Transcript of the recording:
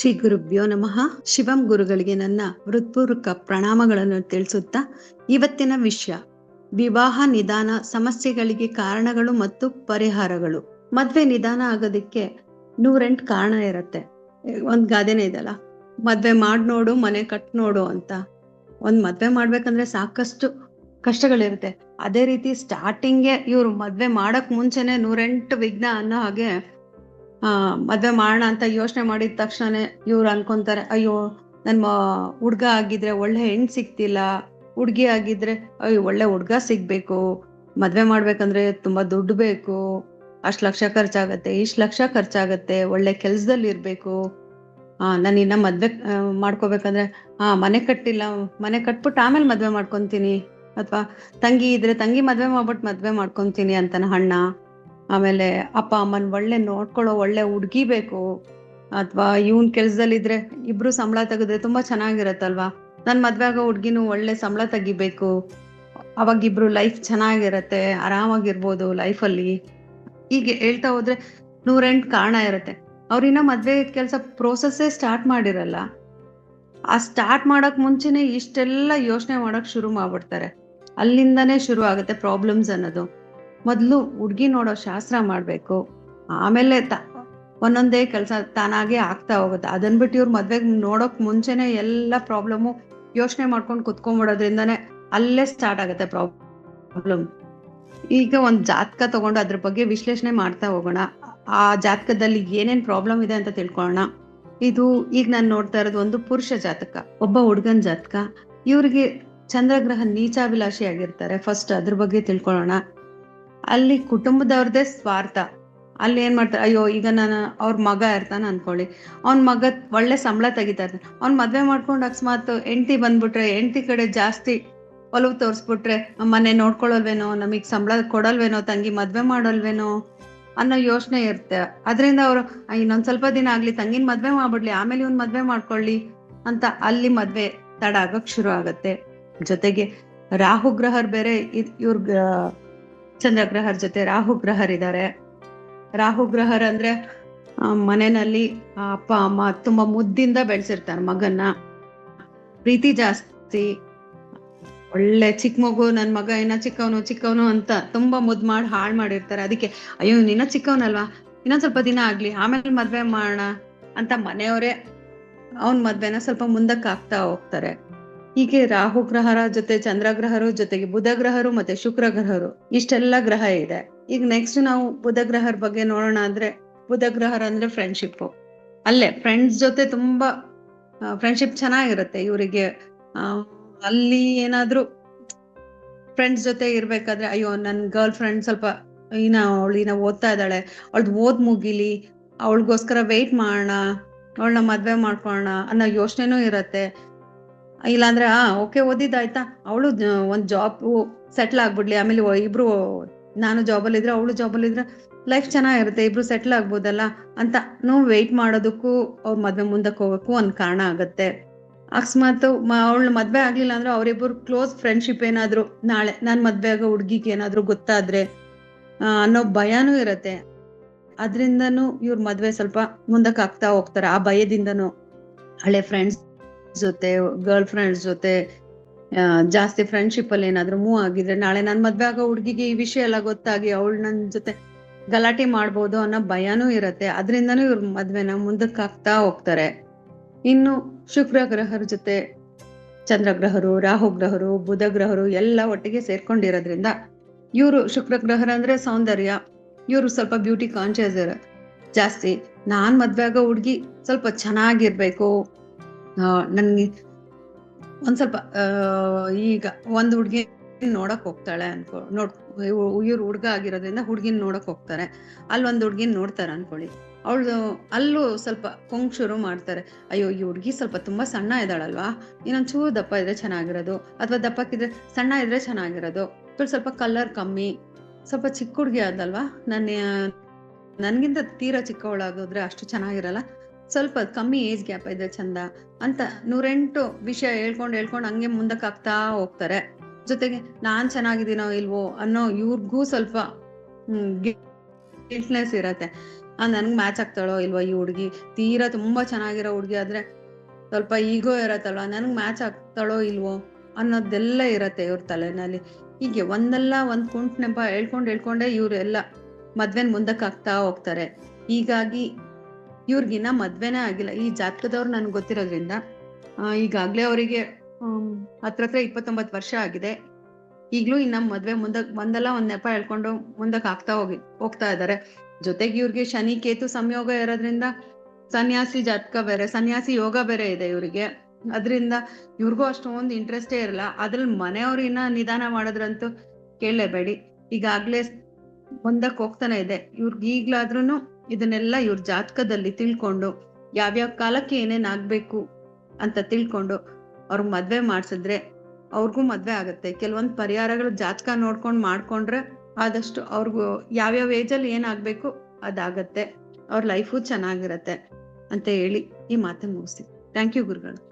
ಶ್ರೀ ಗುರುಭ್ಯೋ ನಮಃ. ಶಿವಂ ಗುರುಗಳಿಗೆ ನನ್ನ ಹೃತ್ಪೂರ್ವಕ ಪ್ರಣಾಮಗಳನ್ನು ತಿಳಿಸುತ್ತಾ ಇವತ್ತಿನ ವಿಷಯ. ವಿವಾಹ ನಿಧಾನ, ಸಮಸ್ಯೆಗಳಿಗೆ ಕಾರಣಗಳು ಮತ್ತು ಪರಿಹಾರಗಳು. ಮದ್ವೆ ನಿಧಾನ ಆಗೋದಕ್ಕೆ ನೂರೆಂಟು ಕಾರಣ ಇರುತ್ತೆ. ಒಂದ್ ಗಾದೆನೇ ಇದಲ್ಲ. ಮದ್ವೆ ಮಾಡ್ ನೋಡು, ಮನೆ ಕಟ್ ನೋಡು ಅಂತ. ಒಂದ್ ಮದ್ವೆ ಮಾಡ್ಬೇಕಂದ್ರೆ ಸಾಕಷ್ಟು ಕಷ್ಟಗಳಿರುತ್ತೆ. ಅದೇ ರೀತಿ ಸ್ಟಾರ್ಟಿಂಗ್ ಇವ್ರು ಮದ್ವೆ ಮಾಡಕ್ ಮುಂಚೆನೆ ನೂರೆಂಟು ವಿಘ್ನ ಅನ್ನೋ ಹಾಗೆ ಮದ್ವೆ ಮಾಡೋಣ ಅಂತ ಯೋಚನೆ ಮಾಡಿದ ತಕ್ಷಣನೇ ಇವ್ರು ಅನ್ಕೊಂತಾರೆ, ಅಯ್ಯೋ, ನನ್ ಹುಡ್ಗ ಆಗಿದ್ರೆ ಒಳ್ಳೆ ಹೆಣ್ಣು ಸಿಕ್ತಿಲ್ಲ ಹುಡ್ಗಿ ಆಗಿದ್ರೆ ಅಯ್ಯೋ ಒಳ್ಳೆ ಹುಡ್ಗ ಸಿಗ್ಬೇಕು, ಮದ್ವೆ ಮಾಡ್ಬೇಕಂದ್ರೆ ತುಂಬಾ ದುಡ್ಡು ಬೇಕು, ಅಷ್ಟ್ ಲಕ್ಷ ಖರ್ಚಾಗತ್ತೆ, ಇಷ್ಟ್ ಲಕ್ಷ ಖರ್ಚಾಗತ್ತೆ, ಒಳ್ಳೆ ಕೆಲ್ಸದಲ್ಲಿ ಇರ್ಬೇಕು, ಆ, ನಾನು ಇನ್ನ ಮದ್ವೆ ಮಾಡ್ಕೋಬೇಕಂದ್ರೆ, ಆ, ಮನೆ ಕಟ್ಟಿಲ್ಲ, ಮನೆ ಕಟ್ಬಿಟ್ಟು ಆಮೇಲೆ ಮದ್ವೆ ಮಾಡ್ಕೊಂತೀನಿ, ಅಥವಾ ತಂಗಿ ಇದ್ರೆ ತಂಗಿ ಮದ್ವೆ ಮಾಡ್ಬಿಟ್ಟು ಮದ್ವೆ ಮಾಡ್ಕೊಂತೀನಿ ಅಂತಾನ ಅಣ್ಣ ಆಮೇಲೆ ಅಪ್ಪ ಅಮ್ಮನ್ ಒಳ್ಳೆ ನೋಡ್ಕೊಳ್ಳೋ ಒಳ್ಳೆ ಹುಡ್ಗಿ ಬೇಕು. ಅಥವಾ ಇವನ್ ಕೆಲ್ಸದಲ್ಲಿದ್ರೆ ಇಬ್ರು ಸಂಬಳ ತೆಗೆದ್ರೆ ತುಂಬಾ ಚೆನ್ನಾಗಿರತ್ತಲ್ವಾ? ನನ್ ಮದ್ವೆ ಆಗೋ ಹುಡ್ಗಿನೂ ಒಳ್ಳೆ ಸಂಬಳ ತೆಗಿಬೇಕು. ಅವಾಗ ಇಬ್ರು ಲೈಫ್ ಚೆನ್ನಾಗಿರತ್ತೆ, ಆರಾಮಾಗಿರ್ಬೋದು ಲೈಫಲ್ಲಿ ಹೀಗೆ ಹೇಳ್ತಾ ಹೋದ್ರೆ ನೂರೆಂಟು ಕಾರಣ ಇರುತ್ತೆ. ಅವ್ರಿನ್ನ ಮದ್ವೆ ಕೆಲಸ ಪ್ರೋಸೆಸ್ಸೇ ಸ್ಟಾರ್ಟ್ ಮಾಡಿರಲ್ಲ. ಆ ಸ್ಟಾರ್ಟ್ ಮಾಡಕ್ ಮುಂಚೆನೆ ಇಷ್ಟೆಲ್ಲ ಯೋಚನೆ ಮಾಡಕ್ ಶುರು ಮಾಡ್ಬಿಡ್ತಾರೆ. ಅಲ್ಲಿಂದಾನೇ ಶುರು ಆಗುತ್ತೆ ಪ್ರಾಬ್ಲಮ್ಸ್ ಅನ್ನೋದು. ಮೊದ್ಲು ಹುಡ್ಗಿ ನೋಡೋ ಶಾಸ್ತ್ರ ಮಾಡಬೇಕು. ಆಮೇಲೆ ತ- ಒಂದೊಂದೇ ಕೆಲಸ ತಾನಾಗೆ ಆಗ್ತಾ ಹೋಗುತ್ತೆ. ಅದನ್ ಬಿಟ್ಟು ಇವ್ರು ಮದ್ವೆಗ್ ನೋಡೋಕ್ ಮುಂಚೆನೆ ಎಲ್ಲ ಪ್ರಾಬ್ಲಮ್ ಯೋಚನೆ ಮಾಡ್ಕೊಂಡು ಕುತ್ಕೊಂಡ್ಬಿಡೋದ್ರಿಂದಾನೆ ಅಲ್ಲೇ ಸ್ಟಾರ್ಟ್ ಆಗುತ್ತೆ ಪ್ರಾಬ್ಲಮ್. ಈಗ ಒಂದ್ ಜಾತಕ ತಗೊಂಡು ಅದ್ರ ಬಗ್ಗೆ ವಿಶ್ಲೇಷಣೆ ಮಾಡ್ತಾ ಹೋಗೋಣ. ಆ ಜಾತಕದಲ್ಲಿ ಏನೇನ್ ಪ್ರಾಬ್ಲಮ್ ಇದೆ ಅಂತ ತಿಳ್ಕೊಳ್ಳೋಣ ಇದು ಈಗ ನಾನು ನೋಡ್ತಾ ಇರೋದು ಒಂದು ಪುರುಷ ಜಾತಕ, ಒಬ್ಬ ಹುಡುಗನ್ ಜಾತಕ. ಇವ್ರಿಗೆ ಚಂದ್ರಗ್ರಹ ನೀಚಾಭಿಲಾಷಿ ಆಗಿರ್ತಾರೆ. ಫಸ್ಟ್ ಅದ್ರ ಬಗ್ಗೆ ತಿಳ್ಕೊಳ್ಳೋಣ ಅಲ್ಲಿ ಕುಟುಂಬದವ್ರದೇ ಸ್ವಾರ್ಥ. ಅಲ್ಲಿ ಏನ್ ಮಾಡ್ತಾರೆ, ಅಯ್ಯೋ, ಈಗ ನಾನು ಅವ್ರ ಮಗ ಇರ್ತಾನೆ ಅನ್ಕೊಳ್ಳಿ. ಅವ್ನ ಮಗ ಒಳ್ಳೆ ಸಂಬಳ ತೆಗಿತಾ ಇರ್ತಾನೆ. ಅವ್ನ್ ಮದ್ವೆ ಮಾಡ್ಕೊಂಡು ಅಕಸ್ಮಾತ್ ಹೆಂಡತಿ ಬಂದ್ಬಿಟ್ರೆ, ಹೆಂಡತಿ ಕಡೆ ಜಾಸ್ತಿ ಒಲವು ತೋರಿಸ್ಬಿಟ್ರೆ, ಮನೆ ನೋಡ್ಕೊಳಲ್ವೇನೋ, ನಮಗ್ ಸಂಬಳ ಕೊಡಲ್ವೇನೋ, ತಂಗಿ ಮದ್ವೆ ಮಾಡಲ್ವೇನೋ ಅನ್ನೋ ಯೋಚನೆ ಇರುತ್ತೆ. ಅದರಿಂದ ಅವರು ಇನ್ನೊಂದ್ ಸ್ವಲ್ಪ ದಿನ ಆಗ್ಲಿ, ತಂಗಿನ ಮದ್ವೆ ಮಾಡ್ಬಿಡ್ಲಿ, ಆಮೇಲೆ ಇವ್ನ್ ಮದ್ವೆ ಮಾಡ್ಕೊಳ್ಳಿ ಅಂತ ಅಲ್ಲಿ ಮದ್ವೆ ತಡ ಆಗಕ್ ಶುರು ಆಗತ್ತೆ. ಜೊತೆಗೆ ರಾಹು ಗ್ರಹರ್ ಬೇರೆ ಇವ್ರ ಚಂದ್ರಗ್ರಹರ್ ಜೊತೆ ರಾಹು ಗ್ರಹರಿದ್ದಾರೆ. ರಾಹು ಗ್ರಹರ್ ಅಂದ್ರೆ ಮನೆಯಲ್ಲಿ ಅಪ್ಪ, ಅಮ್ಮ ತುಂಬಾ ಮುದ್ದಿಂದ ಬೆಳೆಸಿರ್ತಾರೆ ಮಗನ್ನ. ಪ್ರೀತಿ ಜಾಸ್ತಿ. ಒಳ್ಳೆ ಚಿಕ್ಕ ಮಗು, ನನ್ ಮಗ ಇನ್ನ ಚಿಕ್ಕವನು ಚಿಕ್ಕವನು ಅಂತ ತುಂಬಾ ಮುದ್ ಮಾಡಿ, ಹಾಳು ಮಾಡಿರ್ತಾರೆ. ಅದಕ್ಕೆ, ಅಯ್ಯೋ ನಿನ್ನ ಚಿಕ್ಕವನಲ್ವಾ? ಇನ್ನೊಂದ್ ಸ್ವಲ್ಪ ದಿನ ಆಗ್ಲಿ, ಆಮೇಲೆ ಮದ್ವೆ ಮಾಡೋಣ ಅಂತ ಮನೆಯವರೇ, ಅವನ್ ಮದ್ವೆನ ಸ್ವಲ್ಪ ಮುಂದಕ್ಕೆ ಆಗ್ತಾ ಹೋಗ್ತಾರೆ. ಹೀಗೆ ರಾಹು ಗ್ರಹರ ಜೊತೆ ಚಂದ್ರ ಗ್ರಹರು ಜೊತೆಗೆ ಬುಧ ಗ್ರಹರು ಮತ್ತೆ ಶುಕ್ರ ಗ್ರಹರು ಇಷ್ಟೆಲ್ಲ ಗ್ರಹ ಇದೆ. ಈಗ ನೆಕ್ಸ್ಟ್ ನಾವು ಬುಧ ಗ್ರಹರ ಬಗ್ಗೆ ನೋಡೋಣ ಅಂದ್ರೆ ಬುಧ ಗ್ರಹರ ಅಂದ್ರೆ ಫ್ರೆಂಡ್ಶಿಪ್ ಅಲ್ಲೇ ಫ್ರೆಂಡ್ಸ್ ಜೊತೆ ತುಂಬಾ ಫ್ರೆಂಡ್ಶಿಪ್ ಚೆನ್ನಾಗಿರುತ್ತೆ ಇವರಿಗೆ. ಅಲ್ಲಿ ಏನಾದ್ರೂ ಫ್ರೆಂಡ್ಸ್ ಜೊತೆ ಇರ್ಬೇಕಾದ್ರೆ, ಅಯ್ಯೋ, ನನ್ ಗರ್ಲ್ ಫ್ರೆಂಡ್ ಸ್ವಲ್ಪ ಇನ್ನ ಅವಳು ಇನ್ನ ಓದ್ತಾ ಇದ್ದಾಳೆ, ಅವಳ್ದು ಓದ್ ಮುಗಿಲಿ, ಅವಳಿಗೋಸ್ಕರ ವೆಯ್ಟ್ ಮಾಡೋಣ, ಅವಳನ್ನ ಮದ್ವೆ ಮಾಡ್ಕೊಳ್ಳೋಣ ಅನ್ನೋ ಯೋಚನೆನೂ ಇರತ್ತೆ. ಇಲ್ಲಾಂದ್ರೆ, ಆ, ಓಕೆ ಓದಿದ್ದಾಯ್ತಾ ಅವಳು ಒಂದ್ ಜಾಬ್ ಸೆಟ್ಲ್ ಆಗ್ಬಿಡ್ಲಿ. ಆಮೇಲೆ ಇಬ್ರು, ನಾನು ಜಾಬಲ್ಲಿ ಇದ್ರೆ ಅವಳು ಜಾಬಲ್ಲಿ ಇದ್ರೆ ಲೈಫ್ ಚೆನ್ನಾಗಿರುತ್ತೆ. ಇಬ್ರು ಸೆಟ್ಲ್ ಆಗ್ಬೋದಲ್ಲ? ಅಂತ ನಾವು ವೆಯ್ಟ್ ಮಾಡೋದಕ್ಕೂ, ಅವ್ರ ಮದ್ವೆ ಮುಂದಕ್ಕೆ ಹೋಗಕ್ಕೂ ಒಂದ್ ಕಾರಣ ಆಗತ್ತೆ. ಅಕಸ್ಮಾತ್ ಅವಳ ಮದ್ವೆ ಆಗ್ಲಿಲ್ಲ ಅಂದ್ರೆ ಅವರಿಬ್ಬರು ಕ್ಲೋಸ್ ಫ್ರೆಂಡ್ಶಿಪ್ ಏನಾದ್ರು ನಾಳೆ, ನಾನು ಮದ್ವೆ ಆಗೋ ಹುಡ್ಗಿಗೆ ಏನಾದ್ರು ಗೊತ್ತಾದ್ರೆ ಅನ್ನೋ ಭಯನೂ ಇರತ್ತೆ. ಅದ್ರಿಂದನೂ ಇವ್ರ ಮದ್ವೆ ಸ್ವಲ್ಪ ಮುಂದಕ್ಕೆ ಆಗ್ತಾ ಹೋಗ್ತಾರೆ. ಆ ಭಯದಿಂದನೂ ಹಳೆ ಫ್ರೆಂಡ್ಸ್ ಜೊತೆ ಗರ್ಲ್ ಫ್ರೆಂಡ್ಸ್ ಜೊತೆ ಜಾಸ್ತಿ ಫ್ರೆಂಡ್ಶಿಪ್ ಅಲ್ಲಿ ಏನಾದ್ರು ಮೂವ್ ಆಗಿದ್ರೆ ನಾಳೆ ನನ್ ಮದ್ವೆ ಆಗೋ ಹುಡ್ಗಿಗೆ ಈ ವಿಷಯ ಎಲ್ಲ ಗೊತ್ತಾಗಿ ಅವಳು ನನ್ನ ಜೊತೆ ಗಲಾಟೆ ಮಾಡ್ಬೋದು ಅನ್ನೋ ಭಯನೂ ಇರತ್ತೆ. ಅದ್ರಿಂದನೂ ಇವ್ರ ಮದ್ವೆನ ಮುಂದಕ್ಕೆ ಹಾಕ್ತಾ ಹೋಗ್ತಾರೆ. ಇನ್ನು ಶುಕ್ರ ಗ್ರಹರ ಜೊತೆ ಚಂದ್ರಗ್ರಹರು ರಾಹು ಗ್ರಹರು ಬುಧ ಗ್ರಹರು ಎಲ್ಲ ಒಟ್ಟಿಗೆ ಸೇರ್ಕೊಂಡಿರೋದ್ರಿಂದ ಇವರು ಶುಕ್ರ ಗ್ರಹರ ಅಂದ್ರೆ ಸೌಂದರ್ಯ, ಇವರು ಸ್ವಲ್ಪ ಬ್ಯೂಟಿ ಕಾನ್ಶಿಯಸ್ ಇರ ಜಾಸ್ತಿ ನಾನ್ ಮದ್ವೆ ಆಗೋ ಹುಡ್ಗಿ ಸ್ವಲ್ಪ ಚೆನ್ನಾಗಿರ್ಬೇಕು. ನನ್ಗೆ ಒಂದ್ ಸ್ವಲ್ಪ ಈಗ ಒಂದು ಹುಡ್ಗಿ ನೋಡಕ್ ಹೋಗ್ತಾಳೆ ಅನ್ಕೊ, ನೋಡ್ ಇವ್ರು ಹುಡ್ಗ ಆಗಿರೋದ್ರಿಂದ ಹುಡ್ಗಿನ್ ನೋಡಕ್ ಹೋಗ್ತಾರೆ. ಅಲ್ಲಿ ಒಂದ್ ಹುಡ್ಗಿನ್ ನೋಡ್ತಾರೆ ಅನ್ಕೊಳ್ಳಿ. ಅವಳು ಅಲ್ಲೂ ಸ್ವಲ್ಪ ಕೊಂಗ್ ಶುರು ಮಾಡ್ತಾರೆ. ಅಯ್ಯೋ, ಈ ಹುಡ್ಗಿ ಸ್ವಲ್ಪ ತುಂಬಾ ಸಣ್ಣ ಇದ್ದಾಳಲ್ವಾ? ಇನ್ನೊಂದ್ ಚೂರು ದಪ್ಪ ಇದ್ರೆ ಚೆನ್ನಾಗಿರೋದು, ಅಥವಾ ದಪ್ಪಕ್ಕಿದ್ರೆ ಸಣ್ಣ ಇದ್ರೆ ಚೆನ್ನಾಗಿರೋದು. ಸ್ವಲ್ಪ ಕಲರ್ ಕಮ್ಮಿ, ಸ್ವಲ್ಪ ಚಿಕ್ಕ ಹುಡ್ಗಿ ಆದಲ್ವಾ? ನನ್ನ, ನನ್ಗಿಂತ ತೀರಾ ಚಿಕ್ಕವಳಾಗಿದ್ರೆ ಅಷ್ಟು ಚೆನ್ನಾಗಿರಲ್ಲ. ಸ್ವಲ್ಪ ಕಮ್ಮಿ ಏಜ್ ಗ್ಯಾಪ್ ಇದೆ ಚಂದ ಅಂತ ನೂರೆಂಟು ವಿಷಯ ಹೇಳ್ಕೊಂಡು ಹೇಳ್ಕೊಂಡು ಹಂಗೆ ಮುಂದಕ್ಕೆ ಆಗ್ತಾ ಹೋಗ್ತಾರೆ. ಜೊತೆಗೆ ನಾನ್ ಚೆನ್ನಾಗಿದ್ದೀನೋ ಇಲ್ವೋ ಅನ್ನೋ ಇವ್ರಿಗೂ ಸ್ವಲ್ಪ ಗಿಲ್ಟ್ನೆಸ್ ಇರತ್ತೆ. ನನ್ಗೆ ಮ್ಯಾಚ್ ಆಗ್ತಾಳೋ ಇಲ್ವಾ ಈ ಹುಡುಗಿ? ತೀರಾ ತುಂಬಾ ಚೆನ್ನಾಗಿರೋ ಹುಡುಗಿ ಆದ್ರೆ ಸ್ವಲ್ಪ ಈಗೋ ಇರತ್ತಲ್ವ? ನನ್ಗೆ ಮ್ಯಾಚ್ ಆಗ್ತಾಳೋ ಇಲ್ವೋ ಅನ್ನೋದೆಲ್ಲ ಇರತ್ತೆ ಇವ್ರ ತಲೆನಲ್ಲಿ. ಹೀಗೆ ಒಂದಲ್ಲ ಒಂದ್ ಕುಂಟ್ ನೆಪ ಹೇಳ್ಕೊಂಡು ಹೇಳ್ಕೊಂಡೆ ಇವ್ರು ಎಲ್ಲ ಮದ್ವೆನ್ ಮುಂದಕ್ಕೆ ಆಗ್ತಾ ಹೋಗ್ತಾರೆ. ಹೀಗಾಗಿ ಇವ್ರಿಗಿನ್ನ ಮದ್ವೆನೇ ಆಗಿಲ್ಲ. ಈ ಜಾತಕದವ್ರು ನನ್ಗೆ ಗೊತ್ತಿರೋದ್ರಿಂದ ಈಗಾಗ್ಲೇ ಅವರಿಗೆ ಹತ್ರ ಹತ್ರ ಇಪ್ಪತ್ತೊಂಬತ್ತು ವರ್ಷ ಆಗಿದೆ. ಈಗ್ಲೂ ಇನ್ನ ಮದ್ವೆ ಮುಂದಕ್ ಒಂದಲ್ಲ ಒಂದ್ ನೆಪ ಹೇಳ್ಕೊಂಡು ಮುಂದಕ್ಕೆ ಆಗ್ತಾ ಹೋಗಿ, ಹೋಗ್ತಾ ಇದ್ದಾರೆ ಜೊತೆಗೆ ಇವ್ರಿಗೆ ಶನಿ, ಕೇತು ಸಂಯೋಗ ಇರೋದ್ರಿಂದ ಸನ್ಯಾಸಿ ಜಾತಕ ಬೇರೆ, ಸನ್ಯಾಸಿ ಯೋಗ ಬೇರೆ ಇದೆ ಇವ್ರಿಗೆ. ಅದರಿಂದ ಇವ್ರಿಗೂ ಅಷ್ಟೊಂದು ಇಂಟ್ರೆಸ್ಟೇ ಇರಲ್ಲ. ಅದ್ರಲ್ಲಿ ಮನೆಯವ್ರು ಇನ್ನ ನಿಧಾನ ಮಾಡೋದ್ರಂತೂ ಕೇಳಲೇಬೇಡಿ. ಈಗಾಗ್ಲೇ ಮುಂದಕ್ಕೆ ಹೋಗ್ತಾನೆ ಇದೆ. ಇವ್ರಿಗೆ ಈಗ್ಲಾದ್ರೂ ಇದನ್ನೆಲ್ಲ ಇವ್ರ ಜಾತಕದಲ್ಲಿ ತಿಳ್ಕೊಂಡು ಯಾವ್ಯಾವ ಕಾಲಕ್ಕೆ ಏನೇನ್ ಆಗ್ಬೇಕು ಅಂತ ತಿಳ್ಕೊಂಡು ಅವ್ರ ಮದ್ವೆ ಮಾಡ್ಸಿದ್ರೆ ಅವ್ರಿಗೂ ಮದ್ವೆ ಆಗತ್ತೆ. ಕೆಲವೊಂದು ಪರಿಹಾರಗಳು ಜಾತಕ ನೋಡ್ಕೊಂಡು ಮಾಡ್ಕೊಂಡ್ರೆ ಆದಷ್ಟು ಅವ್ರಿಗೂ ಯಾವ್ಯಾವ ಏಜಲ್ಲಿ ಏನಾಗ್ಬೇಕು ಅದಾಗತ್ತೆ. ಅವ್ರ ಲೈಫು ಚೆನ್ನಾಗಿರತ್ತೆ ಅಂತ ಹೇಳಿ ಈ ಮಾತನ್ನು ಮುಗಿಸಿ ಥ್ಯಾಂಕ್ ಯು ಗುರುಗಳು.